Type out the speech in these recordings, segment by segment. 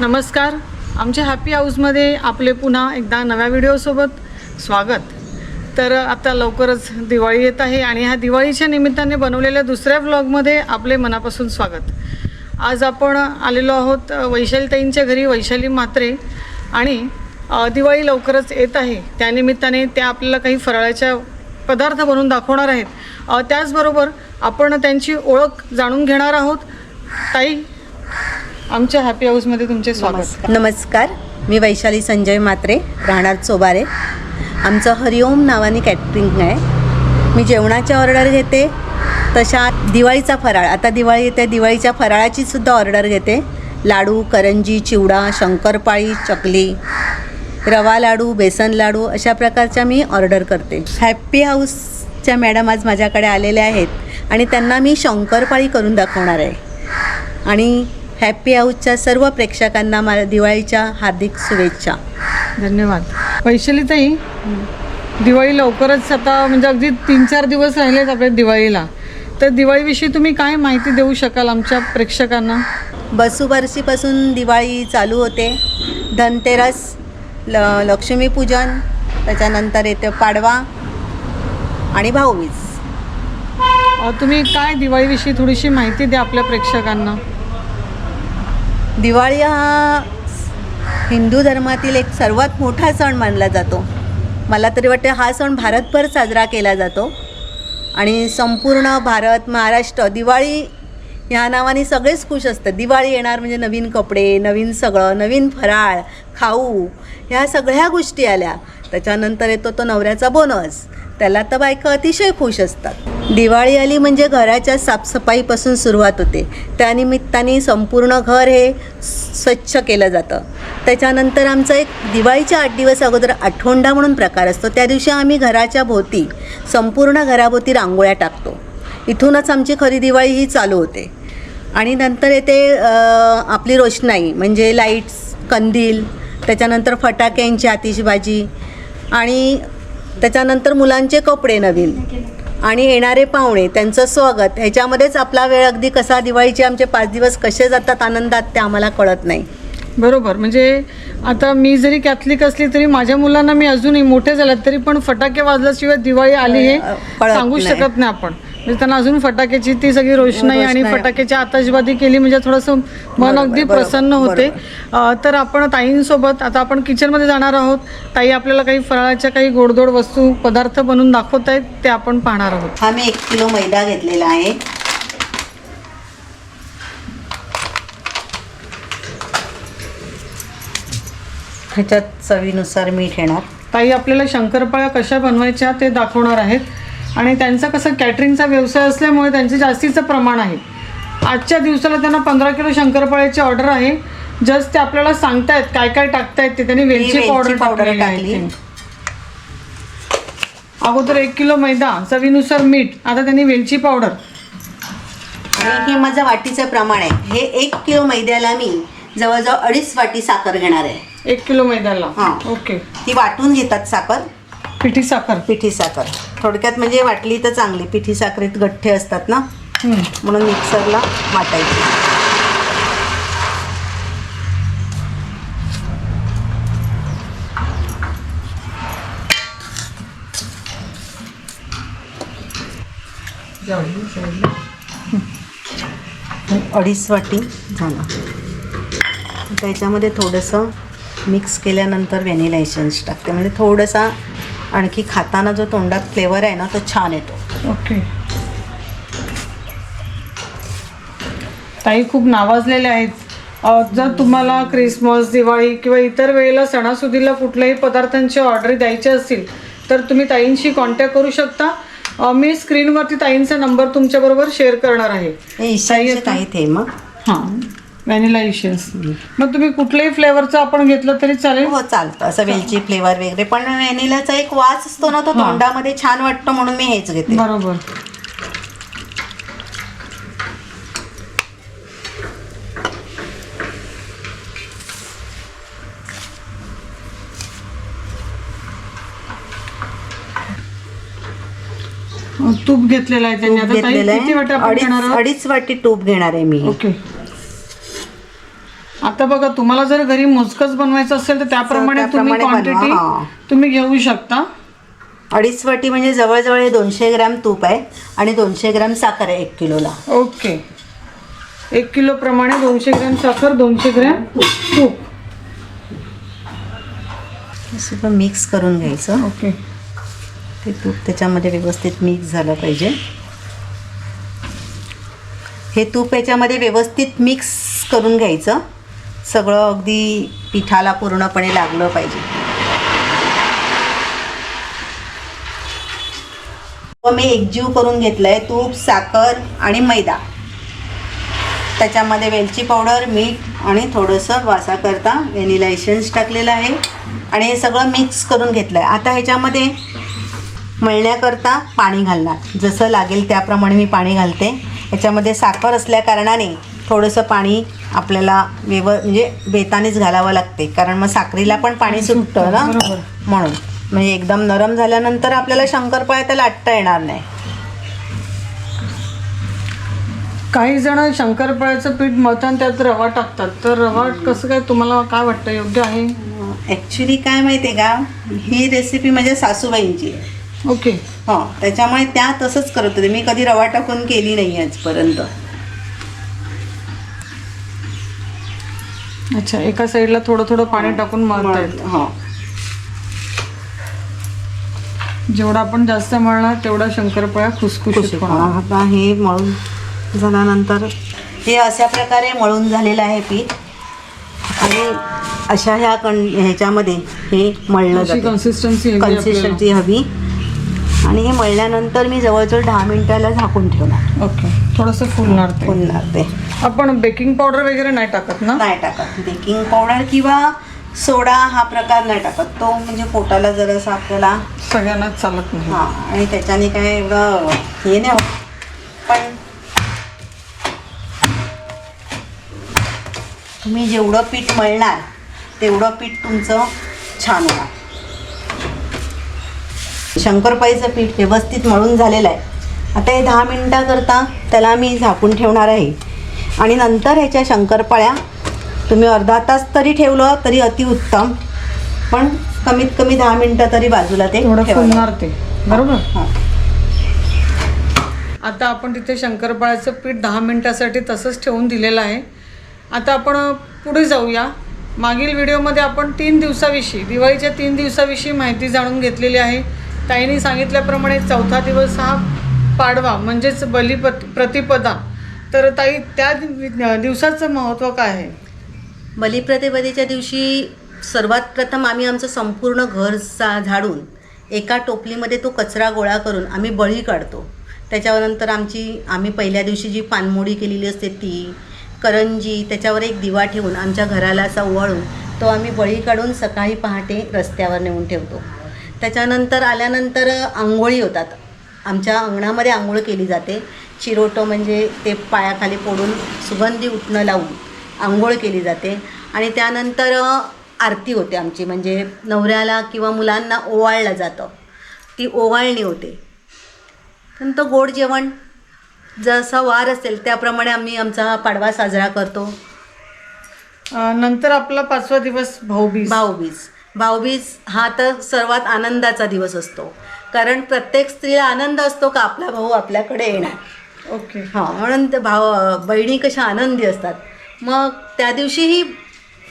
नमस्कार. आमच्या हॅपी हाऊसमध्ये आपले पुन्हा एकदा नव्या व्हिडिओसोबत स्वागत. तर आता लवकरच दिवाळी येत आहे आणि ह्या दिवाळीच्या निमित्ताने बनवलेल्या दुसऱ्या व्लॉगमध्ये आपले मनापासून स्वागत. आज आपण आलेलो आहोत वैशालीताईंच्या घरी वैशाली म्हात्रे. आणि दिवाळी लवकरच येत आहे. त्यानिमित्ताने त्या आपल्याला काही फराळाच्या पदार्थ बनवून दाखवणार आहेत. त्याचबरोबर आपण त्यांची ओळख जाणून घेणार आहोत. ताई आमच्या हॅपी हाऊसमध्ये तुमचे स्वागत. नमस्कार. मी वैशाली संजय मात्रे राहणार चोबारे. आमचं हरिओम नावाने कॅटरिंग आहे. मी जेवणाच्या ऑर्डर घेते. तशा दिवाळीचा फराळ. आता दिवाळी येते. दिवाळीच्या फराळाची सुद्धा ऑर्डर घेते. लाडू करंजी चिवडा शंकरपाळी चकली रवा लाडू बेसन लाडू अशा प्रकारच्या मी ऑर्डर करते. हॅपी हाऊसच्या मॅडम आज माझ्याकडे आलेल्या आहेत आणि त्यांना मी शंकरपाळी करून दाखवणार आहे. आणि हॅपी हाऊसच्या सर्व प्रेक्षकांना मला दिवाळीच्या हार्दिक शुभेच्छा. धन्यवाद. वैशालीताई दिवाळी लवकरच आता म्हणजे अगदी तीन चार दिवस राहिलेत आपल्या दिवाळीला. तर दिवाळीविषयी तुम्ही काय माहिती देऊ शकाल आमच्या प्रेक्षकांना? बसूबारशीपासून दिवाळी चालू होते. धनतेरस ल लक्ष्मीपूजन त्याच्यानंतर येते पाडवा आणि भाऊबीज. तुम्ही काय दिवाळीविषयी थोडीशी माहिती द्या आपल्या प्रेक्षकांना? दिवाळी हा हिंदू धर्मातील एक सर्वात मोठा सण मानला जातो. मला तरी वाटते हा सण भारतभर साजरा केला जातो. आणि संपूर्ण भारत महाराष्ट्र दिवाळी ह्या नावाने सगळेच खुश असतात. दिवाळी येणार म्हणजे नवीन कपडे नवीन सगळं नवीन फराळ खाऊ ह्या सगळ्या गोष्टी आल्या. त्याच्यानंतर येतो तो नवऱ्याचा बोनस त्याला तर बायका अतिशय खुश असतात. दिवाळी आली म्हणजे घराच्या साफसफाईपासून सुरुवात होते. त्यानिमित्ताने संपूर्ण घर हे स्वच्छ केलं जातं. त्याच्यानंतर आमचा एक दिवाळीच्या आठ दिवस अगोदर आठवंडा म्हणून प्रकार असतो. त्या दिवशी आम्ही घराच्या भोवती संपूर्ण घराभोवती रांगोळ्या टाकतो. इथूनच आमची खरी दिवाळी ही चालू होते. आणि नंतर येते आपली रोषणाई म्हणजे लाईट्स कंदील त्याच्यानंतर फटाक्यांची आतिषबाजी आणि त्याच्यानंतर मुलांचे कपडे नवीन. आणि येणारे पाहुणे त्यांचं स्वागत. ह्याच्यामध्येच आपला वेळ अगदी कसा? दिवाळीचे आमचे पाच दिवस कसे जातात आनंदात ते आम्हाला कळत नाही. बरोबर. म्हणजे आता मी जरी कॅथलिक असली तरी माझ्या मुलांना मी अजूनही मोठे झाल्यात तरी पण फटाके वाजल्याशिवाय दिवाळी आली हे सांगू. शकत नाही आपण. म्हणजे त्यांना अजून फटाक्याची ती सगळी रोषणाई आणि. फटाक्याची आतषबाजी केली म्हणजे थोडंसं मन अगदी प्रसन्न होते. तर आपण ताईंसोबत आता आपण किचनमध्ये जाणार आहोत. ताई आपल्याला काही फराळाच्या काही गोडधोड वस्तू पदार्थ बनवून दाखवत आहेत ते आपण पाहणार आहोत. हा मी एक किलो मैदा घेतलेला आहे. ह्याच्यात चवीनुसार मीठ येणार ताई आपल्याला शंकरपाळ्या कशा बनवायच्या ते दाखवणार आहेत. आणि त्यांचा कसं कॅटरिंगचा व्यवसाय असल्यामुळे त्यांचे जास्तीचं प्रमाण आहे. आजच्या दिवसाला त्यांना पंधरा किलो शंकरपाळ्याची ऑर्डर आहे. जस्ट ते आपल्याला सांगतायत काय काय टाकतायत ते. त्यांनी वेलची पावडर पावडर टाकलेली आहे. अगोदर एक किलो मैदा चवीनुसार मीठ आता त्यांनी वेलची पावडर. आणि हे माझं वाटीचं प्रमाण आहे. हे एक किलो मैद्याला मी जवळजवळ अडीच वाटी साखर घेणार आहे. एक किलो मैद्याला. हां. ओके. ती वाटून घेतात साखर. पिठी साखर. पिठी साखर. थोडक्यात म्हणजे वाटली तर चांगली. पिठी साखरेत गठ्ठे असतात ना. म्हणून मिक्सरला वाटायची. अडीच वाटी झालं. त्याच्यामध्ये थोडंसं मिक्स केल्यानंतर व्हॅनिला एसेन्स टाकते. म्हणजे थोडंसा आणखी खाताना जो तोंडात फ्लेवर आहे ना तो छान येतो. ओके. ताई खूप नावाजलेले आहेत. जर तुम्हाला क्रिसमस दिवाळी किंवा इतर वेळेला सणासुदीला कुठल्याही पदार्थांची ऑर्डर द्यायची असतील तर तुम्ही ताईंशी कॉन्टॅक्ट करू शकता. मी स्क्रीनवरती ताईंचा नंबर तुमच्याबरोबर शेअर करणार आहे. आहेत हे मग. हां. व्हॅनिला इशियन्स मग तुम्ही कुठल्याही फ्लेवरचं आपण घेतलं तरी चालेल? हो चालतं. असं वेलची फ्लेवर वगैरे. पण व्हॅनिलाचा एक वास असतो ना तो. तोंडामध्ये छान वाटतो म्हणून मी हेच घेते. बरोबर. तूप घेतलेलं आहे त्यांनी. तूप आता ताई घेतलेलं किती वाटे आहे आपण घेणार अडीच आहोत? अडीच वाटी तूप घेणार आहे मी. ओके. आता बघा तुम्हाला जर घरी मोजकच बनवायचं असेल तर त्याप्रमाणे तुम्ही त्याप्रमाणे बनवा, क्वांटिटी हा. तुम्ही घेऊ शकता. अडीच वाटी म्हणजे जवळजवळ हे दोनशे ग्रॅम तूप आहे आणि दोनशे ग्रॅम साखर आहे एक किलोला. ओके. एक किलो प्रमाणे दोनशे ग्रॅम साखर दोनशे ग्रॅम तूप. हे सगळं मिक्स करून घ्यायचं. ओके. ते तूप त्याच्यामध्ये व्यवस्थित मिक्स झालं पाहिजे. हे तूप याच्यामध्ये व्यवस्थित मिक्स करून घ्यायचं. सगळं अगदी पिठाला पूर्णपणे लागलं पाहिजे. व मी एकजीव करून घेतलं आहे तूप साखर आणि मैदा. त्याच्यामध्ये वेलची पावडर मीठ आणि थोडंसं वासाकरता व्हॅनिला एशन्स टाकलेलं आहे. आणि हे सगळं मिक्स करून घेतलं आहे आता ह्याच्यामध्ये मळण्याकरता पाणी घालणार. जसं लागेल त्याप्रमाणे मी पाणी घालते. याच्यामध्ये साखर असल्या कारणाने थोडंसं पाणी आपल्याला व्यव म्हणजे बेतानेच घालावं लागते. कारण मग साखरीला पण पाणी सुटतं ना. म्हणून. म्हणजे एकदम नरम झाल्यानंतर आपल्याला शंकरपाळ्या त्याला लाटता येणार नाही. काही जण शंकरपाळ्याचं पीठ मळतात आणि त्यात रवा टाकतात. तर रवा कसं काय तुम्हाला काय वाटतं? योग्य आहे? ॲक्च्युली काय माहिती आहे का? ही रेसिपी माझ्या सासूबाईंची आहे. ओके. हो त्याच्यामुळे त्या तसंच करत होते. मी कधी रवा टाकून केली नाही आजपर्यंत. अच्छा एका साईडला थोडं थोडं पाणी टाकून मळता हो. जेवढा आपण जास्त मळणार तेवढा शंकरपाळ्या खुसखुशीत होणार. आता हे मळून झाल्यानंतर हे अशा प्रकारे मळून झालेलं आहे पीठ. आणि अशा ह्या कण ह्याच्यामध्ये हे मळलं कन्सिस्टन्सी कन्सिस्टन्सी हवी. आणि हे मळल्यानंतर मी जवळजवळ दहा मिनिटाला झाकून ठेवणार. ओके. थोडंसं फुलणार ते. फुलणार ते. आपण बेकिंग पावडर वगैरे नाही टाकत ना? नाही टाकत. बेकिंग पावडर किंवा सोडा हा प्रकार नाही टाकत. तो म्हणजे पोटाला जरासा आपल्याला सगळ्यांनाच चालत नाही. हां आणि त्याच्याने काय एवढं हे नाही होत. पण तुम्ही जेवढं पीठ मळणार तेवढं पीठ तुमचं छान होणार. शंकरपाईचं पीठ व्यवस्थित मळून झालेलं आहे. आता हे दहा मिनटाकरता त्याला मी झाकून ठेवणार आहे. आणि नंतर ह्याच्या शंकरपाळ्या तुम्ही अर्धा तास तरी ठेवलं तरी अतिउत्तम पण कमीत कमी दहा मिनटं तरी बाजूला ते फुलणार ते. बरोबर? हां. आता आपण तिथे शंकरपाळ्याचं पीठ दहा मिनिटासाठी तसंच ठेवून दिलेलं आहे. आता आपण पुढे जाऊया. मागील व्हिडिओमध्ये आपण तीन दिवसाविषयी दिवाळीच्या तीन दिवसाविषयी माहिती जाणून घेतलेली आहे. ताईंनी सांगितल्याप्रमाणे चौथा दिवस हा पाडवा म्हणजेच बलिपत प्रतिपदा. तर ताई त्या दिवसाचं महत्त्व काय आहे? बलिप्रतिपदेच्या दिवशी सर्वात प्रथम आम्ही आमचं संपूर्ण घर सा झाडून एका टोपलीमध्ये तो कचरा गोळा करून आम्ही बळी काढतो. त्याच्यानंतर आमची आम्ही पहिल्या दिवशी जी पानमोडी केलेली असते ती करंजी त्याच्यावर एक दिवा ठेवून आमच्या घराला असा ओवाळून तो आम्ही बळी काढून सकाळी पहाटे रस्त्यावर नेऊन ठेवतो. त्याच्यानंतर आल्यानंतर आंघोळी होतात. आमच्या अंगणामध्ये आंघोळ केली जाते. चिरोटं म्हणजे ते पायाखाली पोडून सुगंधी उठणं लावून आंघोळ केली जाते. आणि त्यानंतर आरती होते आमची. म्हणजे नवऱ्याला किंवा मुलांना ओवाळलं जातं. ती ओवाळणी होते. त्यानंतर गोड जेवण जसा वार असेल त्याप्रमाणे आम्ही आमचा पाडवा साजरा करतो. नंतर आपला पाचवा दिवस भाऊबीज. भाऊबीज. भाऊबीज हा तर सर्वात आनंदाचा दिवस असतो. कारण प्रत्येक स्त्रीला आनंद असतो का आपला भाऊ आपल्याकडे येणार. ओके. हां म्हणून ते भाव बहिणी कशा आनंदी असतात. मग त्या दिवशीही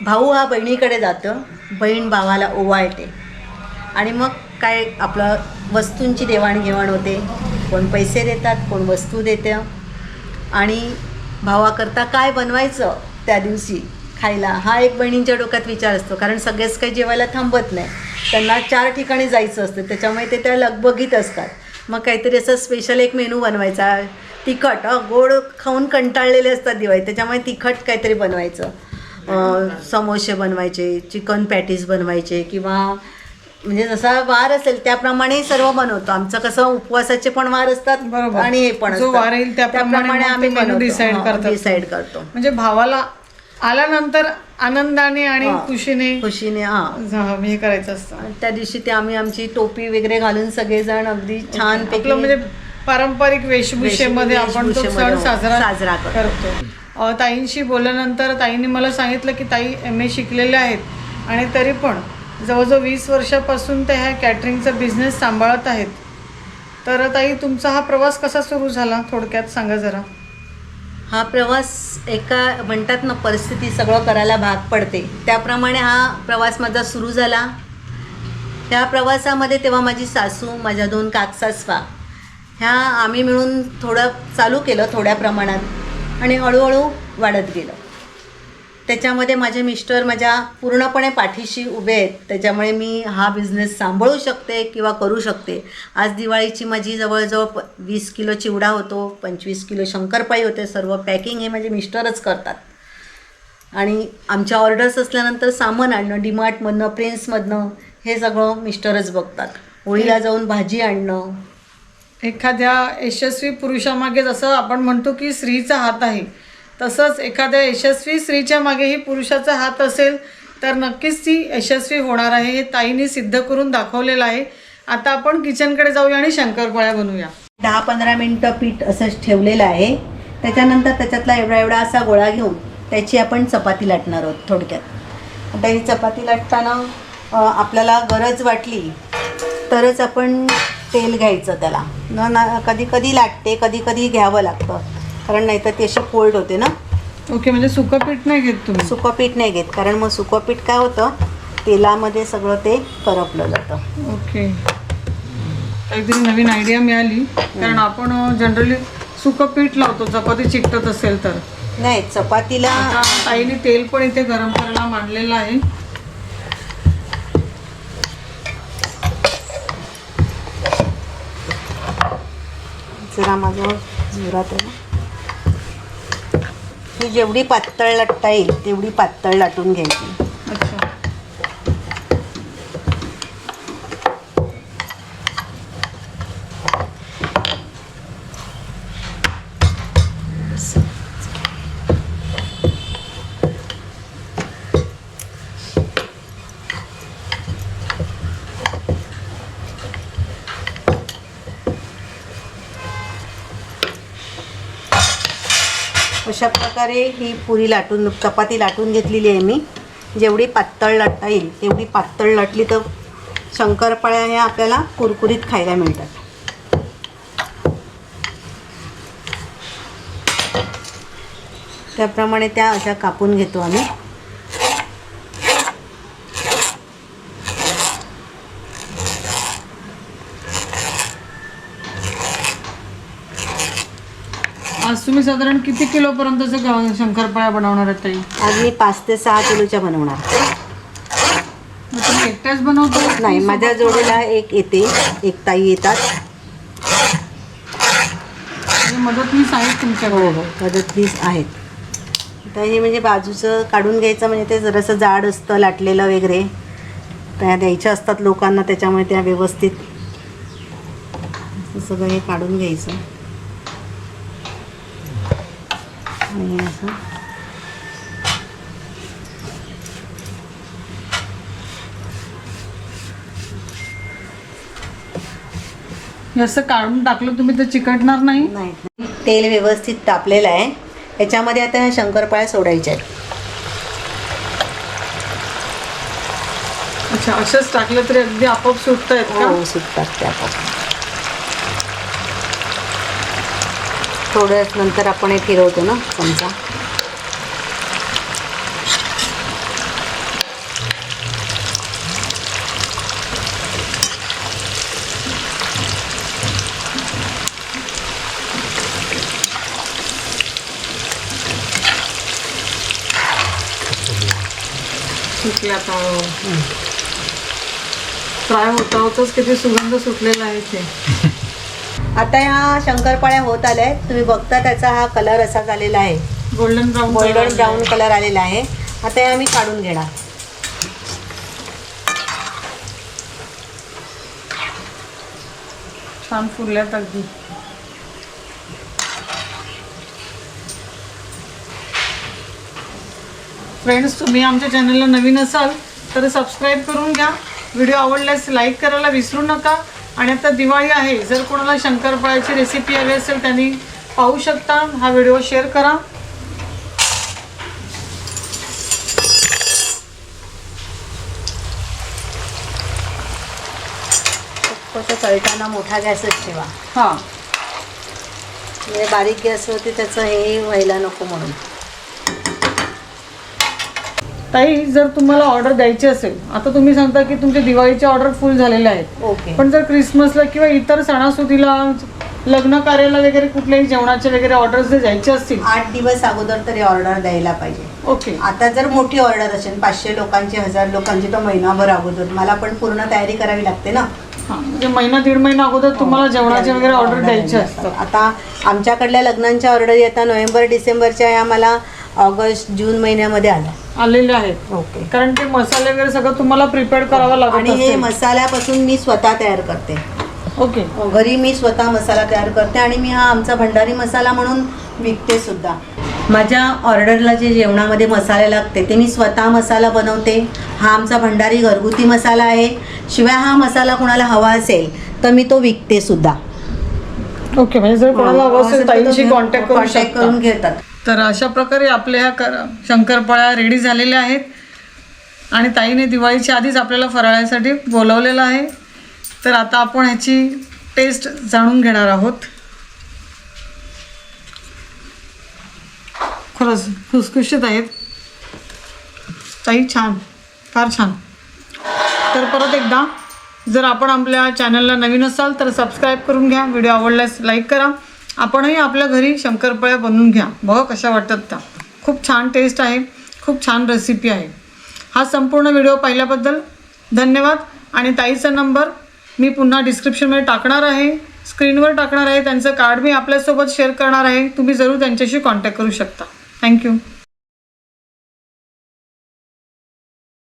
भाऊ हा बहिणीकडे जातो. बहीण भावाला ओवाळते. आणि मग काय आपलं वस्तूंची देवाणघेवाण होते. कोण पैसे देतात कोण वस्तू देतं. आणि भावाकरता काय बनवायचं त्या दिवशी? खायला. हा एक बहिणींच्या डोक्यात विचार असतो. कारण सगळेच काही जेवायला थांबत नाही. त्यांना चार ठिकाणी जायचं असतं. त्याच्यामुळे ते त्या लगबगीत असतात. मग काहीतरी असं स्पेशल एक मेनू बनवायचा. तिखट गोड खाऊन कंटाळलेले असतात दिवाळी त्याच्यामुळे तिखट काहीतरी बनवायचं. समोसे बनवायचे चिकन पॅटीस बनवायचे किंवा म्हणजे जसा वार असेल त्याप्रमाणे सर्व बनवतो. आमचं कसं उपवासाचे पण वार असतात बरोबर. आणि हे पण जो वार येईल त्याप्रमाणे आम्ही. डिसाईड करतो. म्हणजे भावाला आल्यानंतर आनंदाने आणि हा. खुशीने खुशीने हा. हे करायचं असतं. आणि त्या दिवशी ते आम्ही आमची टोपी वगैरे घालून सगळेजण अगदी छान आपलं म्हणजे पारंपरिक वेशभूषेमध्ये आपण तो सण वेशभूषेमध्ये साजरा साजरा करतो. करतो. अ, ताईंशी बोलल्यानंतर ताईंनी मला सांगितलं की ताई एम ए शिकलेल्या आहेत आणि तरी पण जवळजवळ वीस वर्षापासून त्या ह्या कॅटरिंगचा बिझनेस सांभाळत आहेत. तर ताई तुमचा हा प्रवास कसा सुरू झाला? थोडक्यात सांगा जरा. हा प्रवास एका म्हणतात ना परिस्थिती सगळं करायला भाग पडते. त्याप्रमाणे हा प्रवास माझा सुरू झाला. त्या प्रवासामध्ये तेव्हा माझी सासू माझ्या दोन काकसासवा ह्या आम्ही मिळून थोडं चालू केलं थोड्या प्रमाणात आणि हळूहळू वाढत गेलं. त्याच्यामध्ये माझे मिस्टर माझ्या पूर्णपणे पाठीशी उभे आहेत. त्याच्यामुळे मी हा बिझनेस सांभाळू शकते किंवा करू शकते. आज दिवाळीची माझी जवळजवळ प वीस किलो चिवडा होतो पंचवीस किलो शंकरपाळी होते. सर्व पॅकिंग हे माझे मिस्टरच करतात. आणि आमच्या ऑर्डर्स असल्यानंतर सामान आणणं डीमार्टमधनं प्रिन्समधनं हे सगळं मिस्टरच बघतात. होळीला जाऊन भाजी आणणं. एखाद्या यशस्वी पुरुषामागे जसं आपण म्हणतो की स्त्रीचा हात आहे. तसंच एखाद्या यशस्वी स्त्रीच्या मागेही पुरुषाचा हात असेल तर नक्कीच ती यशस्वी होणार आहे हे ताईने सिद्ध करून दाखवलेलं आहे. आता आपण किचनकडे जाऊया आणि शंकरपाळ्या बनवूया. दहा पंधरा मिनटं पीठ असंच ठेवलेलं आहे. त्याच्यानंतर त्याच्यातला एवढा एवढा असा गोळा घेऊन त्याची आपण चपाती लाटणार आहोत थोडक्यात. आता ही चपाती लाटताना आपल्याला गरज वाटली तरच आपण तेल घ्यायचं त्याला. न ना कधी कधी लाटते कधी कधी घ्यावं लागतं. कारण नाहीतर ती अशी कोल्ड होते ना. ओके म्हणजे सुकं पीठ नाही घेत तुम्ही? सुकं पीठ नाही घेत. कारण मग सुकं पीठ काय होतं? तेलामध्ये सगळं ते करपलं जातं. ओके. काहीतरी नवीन आयडिया मिळाली. कारण आपण जनरली सुकं पीठ लावतो. चपाती चिकटत असेल तर. नाही चपातीला आता ताईने तेल पण इथे गरम करायला मांडलेलं आहे. जरा माझं जोरात आहे ना. ही जेवढी पातळ लाटता येईल तेवढी पातळ लाटून घ्यायची अच्छा अशा प्रकारे ही पुरी लाटून चपाती लाटून घेतलेली आहे मी. जेवढी पातळ लाटता येईल तेवढी पातळ लाटली तर शंकरपाळ्या ह्या आपल्याला कुरकुरीत खायला मिळतात. त्याप्रमाणे त्या अशा कापून घेतो आम्ही. आज तुम्ही साधारण किती किलो पर्यंतचं शंकरपाळ्या बनवणार आहेत ताई? आज मी पाच ते सहा किलोच्या बनवणार. मग तुम्ही एकट्याच बनवतो? नाही माझ्या जोडीला एक येते एक ताई येतात. म्हणजे मदतनीस आहेत तुमच्याकडे? हो मदतनीस आहेत. तर हे म्हणजे बाजूचं काढून घ्यायचं म्हणजे ते जरासं जाड असतं लाटलेलं वगैरे. त्या द्यायच्या असतात लोकांना त्याच्यामुळे त्या व्यवस्थित असं सगळं हे काढून घ्यायचं. आणि असं असं काढून टाकलं तुम्ही तर चिकटणार नाही? नाही. तेल व्यवस्थित तापलेलं आहे. याच्यामध्ये आता शंकरपाळ्या सोडायच्या आहेत. अच्छा असंच टाकलं तरी अगदी आपोआप सुटत आहेत हो सुटतात त्या पण थोड्याच नंतर आपण हे फिरवतो ना चमचा. फ्राय होता? होताच किती सुगंध सुटलेला आहे ते आता ह्या शंकरपाळ्या होत आल्या आहेत. तुम्ही बघता त्याचा हा कलर असा झालेला आहे. Golden brown golden brown colour आलेला आहे. आता हे आम्ही काढून घेणार. छान फुलल्यात अगदी. फ्रेंड्स तुम्ही आमच्या चॅनलला नवीन असाल तर सबस्क्राईब करून घ्या. व्हिडिओ आवडल्यास लाईक करायला विसरू नका. आणि आता दिवाळी आहे. जर कोणाला शंकरपाळ्याची रेसिपी हवी असेल त्यांनी पाहू शकता. हा व्हिडिओ शेअर करा. चळताना मोठा गॅसच ठेवा. हां. म्हणजे बारीक गॅसवरती त्याचं हे व्हायला नको म्हणून. ताई जर तुम्हाला ऑर्डर द्यायची असेल आता तुम्ही सांगता की तुमच्या दिवाळीचे ऑर्डर फुल झालेले आहेत. पण जर क्रिसमसला किंवा इतर सणासुदीला लग्न कार्याला वगैरे कुठल्याही जेवणाचे वगैरे ऑर्डर्स जर द्यायचे असतील. आठ दिवस अगोदर तरी ऑर्डर द्यायला पाहिजे. ओके आता जर मोठी ऑर्डर असेल पाचशे लोकांची हजार लोकांची तर महिनाभर अगोदर. मला पण पूर्ण तयारी करावी लागते ना. हां म्हणजे महिना दीड महिना अगोदर तुम्हाला जेवणाचे वगैरे ऑर्डर द्यायचे असतात. आता आमच्याकडल्या लग्नांच्या ऑर्डर येतात नोव्हेंबर डिसेंबरच्या या मला ऑगस्ट जून महिन्यामध्ये आल्या आलेले आहेत. ओके. कारण ते मसाले वगैरे सगळं तुम्हाला प्रिपेअर करावं लागत आणि हे असेल मसाल्यापासून मी स्वतः तयार करते. ओके. घरी मी स्वतः मसाला तयार करते आणि मी हा आमचा भंडारी मसाला म्हणून विकते सुद्धा. माझ्या ऑर्डरला जे जेवणामध्ये मसाले लागते ते मी स्वतः मसाला बनवते. हा आमचा भंडारी घरगुती मसाला आहे. शिवाय हा मसाला कोणाला हवा असेल तर मी तो विकते सुद्धा. ओके म्हणजे जर कोणाला हवं असेल ताईंशी कॉन्टॅक्ट करू कॉन्टॅक्ट शकता. करून घेतात. तर अशा प्रकारे आपल्या ह्या कर शंकरपाळ्या रेडी झालेल्या आहेत. आणि ताईने दिवाळीच्या आधीच आपल्याला फराळासाठी बोलवलेलं आहे. तर आता आपण ह्याची टेस्ट जाणून घेणार आहोत. खरंच खुसखुशीत आहेत. ताई छान फार छान. तर परत एकदा जर आपण आपल्या चॅनलला नवीन असाल तर सबस्क्राईब करून घ्या. व्हिडिओ आवडल्यास लाईक करा. आपणही आपल्या घरी शंकरपाळ्या बनवून घ्या. बघा कशा वाटतात त्या. खूप छान टेस्ट आहे. खूप छान रेसिपी आहे. हा संपूर्ण व्हिडिओ पाहिल्याबद्दल धन्यवाद. आणि ताईचा नंबर मी पुन्हा डिस्क्रिप्शनमध्ये टाकणार आहे. स्क्रीनवर टाकणार आहे. त्यांचं कार्ड मी आपल्यासोबत शेअर करणार आहे. तुम्ही जरूर त्यांच्याशी कॉन्टॅक्ट करू शकता. थँक्यू